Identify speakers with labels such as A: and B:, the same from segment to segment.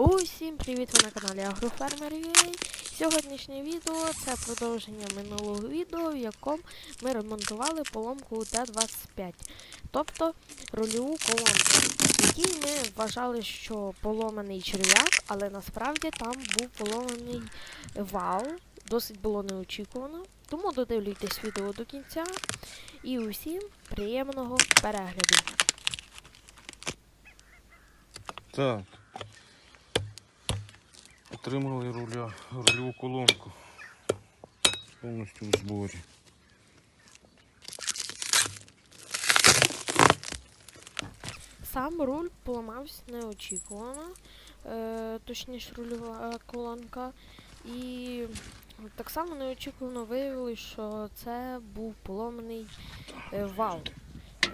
A: Усім привіт! Ви на каналі Агрофермер Сьогоднішнє відео це продовження минулого відео, в якому ми ремонтували поломку Т-25, тобто рульову колонку, в якій ми вважали, що поломаний черв'як, але насправді там був поломаний вал. Досить було неочікувано. Тому додивлюйтесь відео до кінця. І усім приємного перегляду.
B: Так. Отримали руля, рульову колонку. Повністю у зборі.
A: Сам руль поламався неочікувано, е, точніше рульова колонка. І так само неочікувано виявилось, що це був поломаний е, вал.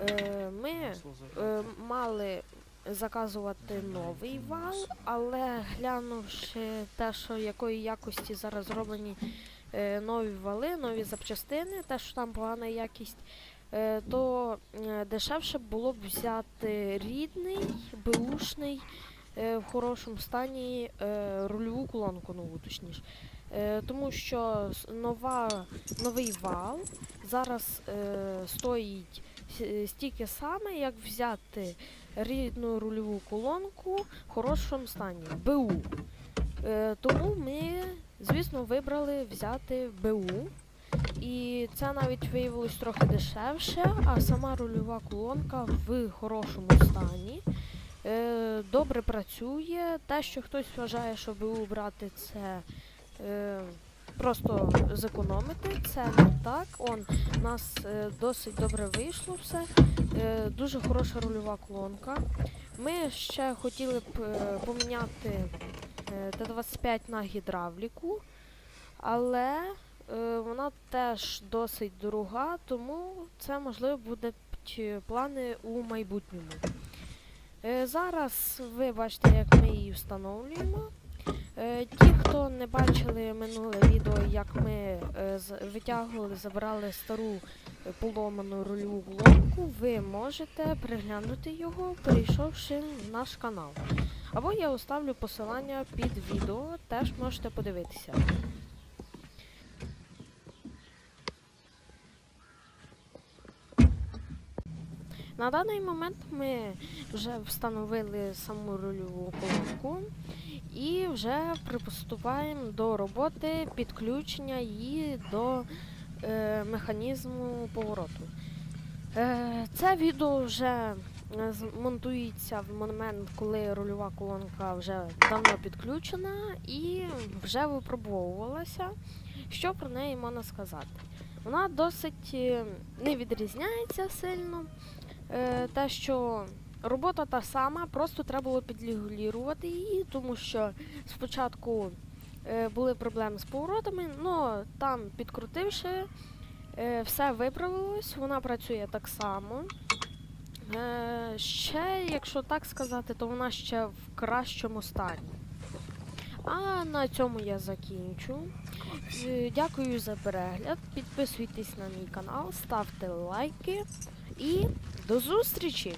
A: Е, ми е, мали заказувати новий вал, але глянувши те, що якої якості зараз зроблені е, нові вали, нові запчастини, те, що там погана якість, е, то е, дешевше було б взяти рідний, беушний, е, в хорошому стані е, рульову колонку нову, точніше. Е, тому що нова, новий вал зараз е, стоїть стільки саме, як взяти рідну рульову колонку в хорошому стані БУ. Е, тому ми, звісно, вибрали взяти БУ. І це навіть виявилось трохи дешевше, а сама рульова колонка в хорошому стані. Е, добре працює. Те, що хтось вважає, що БУ брати це е, просто зекономити, це не так. Он, у нас е, досить добре вийшло все. Е, дуже хороша рульова колонка. Ми ще хотіли б е, поміняти е, Т-25 на гідравліку, але е, вона теж досить дорога, тому це можливо будуть е, плани у майбутньому. Е, зараз ви бачите, як ми її встановлюємо. Е, Ті, хто не бачили минуле відео, як ми е, витягували, забрали стару е, поломану рульову колонку, ви можете переглянути його, перейшовши в наш канал. Або я оставлю посилання під відео, теж можете подивитися. На даний момент ми вже встановили саму рульову колонку і вже приступаємо до роботи підключення її до е, механізму повороту. Е, це відео вже е, з- монтується в момент, коли рульова колонка вже давно підключена і вже випробовувалася. Що про неї можна сказати? Вона досить е, не відрізняється сильно. Е, те, що робота та сама, просто треба було підрегулювати її, тому що спочатку е, були проблеми з поворотами, але там підкрутивши, е, все виправилось, вона працює так само. Е, ще, якщо так сказати, то вона ще в кращому стані. А на цьому я закінчу. Е, Дякую за перегляд. Підписуйтесь на мій канал, ставте лайки і до зустрічі!